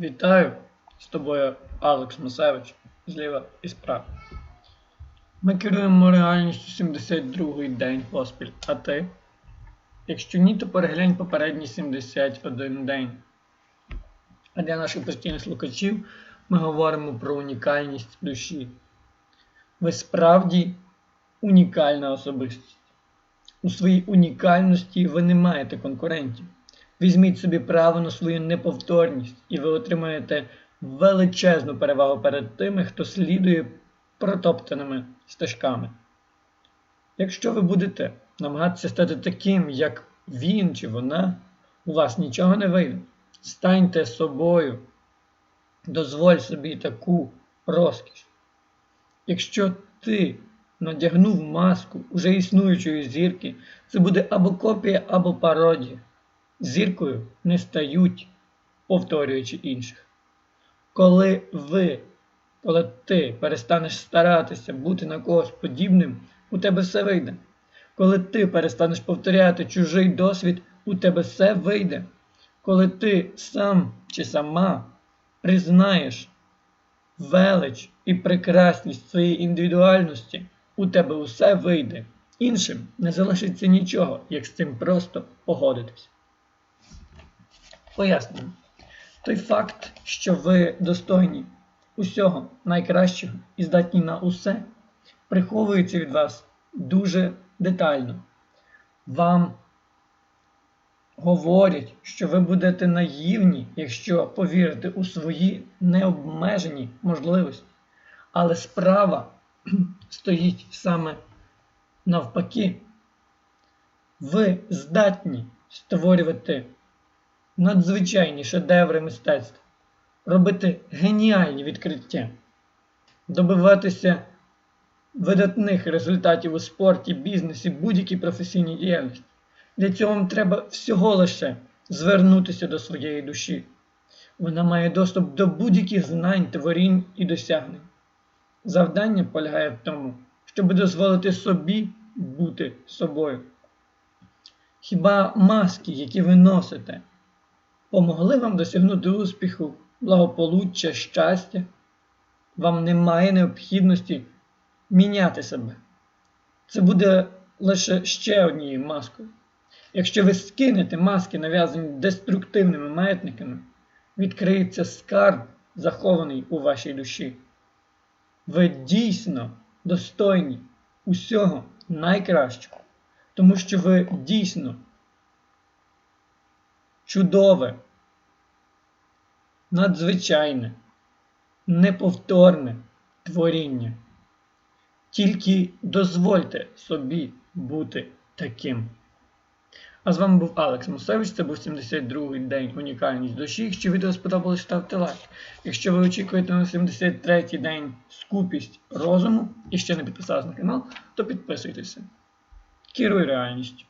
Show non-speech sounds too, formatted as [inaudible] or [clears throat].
Вітаю! З тобою Алекс Масевич зліва і справа. Ми керуємо реальністю 72-й день поспіль, а ти? Якщо ні, то переглянь попередні 71 день. А для наших постійних слухачів ми говоримо про унікальність душі. Ви справді унікальна особистість. У своїй унікальності ви не маєте конкурентів. Візьміть собі право на свою неповторність, і ви отримаєте величезну перевагу перед тими, хто слідує протоптаними стежками. Якщо ви будете намагатися стати таким, як він чи вона, у вас нічого не вийде. Станьте собою, дозволь собі таку розкіш. Якщо ти надягнув маску уже існуючої зірки, це буде або копія, або пародія. Зіркою не стають, повторюючи інших. Коли ви, коли ти перестанеш старатися бути на когось подібним, у тебе все вийде. Коли ти перестанеш повторяти чужий досвід, у тебе все вийде. Коли ти сам чи сама признаєш велич і прекрасність своєї індивідуальності, у тебе усе вийде. Іншим не залишиться нічого, як з цим просто погодитись. Пояснюю. Той факт, що ви достойні усього найкращого і здатні на усе, приховується від вас дуже детально. Вам говорять, що ви будете наївні, якщо повірите у свої необмежені можливості. Але справа [clears throat] стоїть саме навпаки. Ви здатні створювати надзвичайні шедеври мистецтва, робити геніальні відкриття, добиватися видатних результатів у спорті, бізнесі, будь-якій професійній діяльності. Для цього вам треба всього лише звернутися до своєї душі. Вона має доступ до будь-яких знань, творінь і досягнень. Завдання полягає в тому, щоб дозволити собі бути собою. Хіба маски, які ви носите, помогли вам досягнути успіху, благополуччя, щастя? Вам немає необхідності міняти себе. Це буде лише ще однією маскою. Якщо ви скинете маски, нав'язані деструктивними маятниками, відкриється скарб, захований у вашій душі. Ви дійсно достойні усього найкращого, тому що ви дійсно чудове, надзвичайне, неповторне творіння. Тільки дозвольте собі бути таким. А з вами був Алекс Мусевич, це був 72-й день унікальність душі. Якщо відео сподобалось, ставте лайк. Якщо ви очікуєте на 73-й день скупість розуму і ще не підписались на канал, то підписуйтеся. Керуй реальністю.